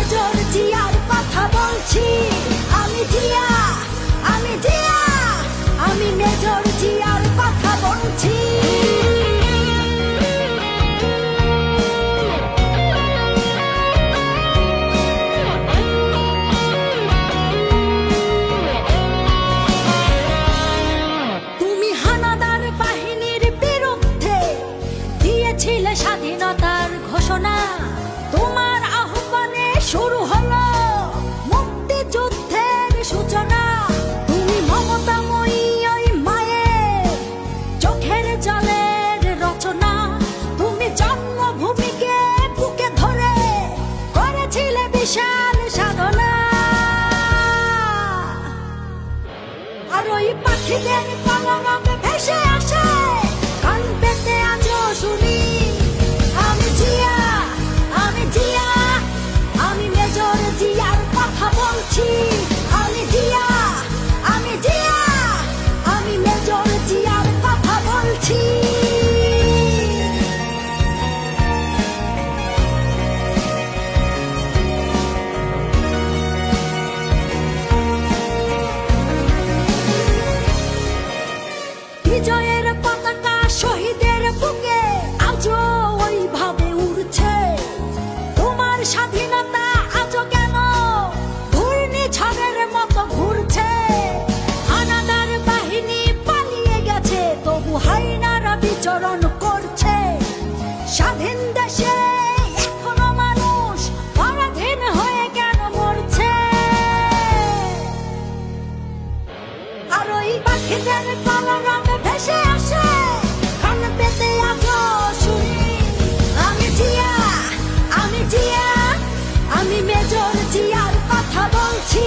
Major জিয়ার কথা বলছি আমি জিয়া আমি জিয়া আমি মেজর জিয়ার কথা বলছি। বিশাল সাধনা। আর ওই পাখিদের কলরবে ভেসে আসে। কান পেতে আজও শুনি। আমি জিয়া আমি জিয়া, আমি মেজর জিয়ার কথা বলছি। বিচরণ করছে। স্বাধীন দেশে এখনও মানুষ পরাধীন হয়ে কেন মরছে? আর ওই পাখিদের ভেসে আসে। জিয়া, আমি মেজর জিয়ার কথা বলছি।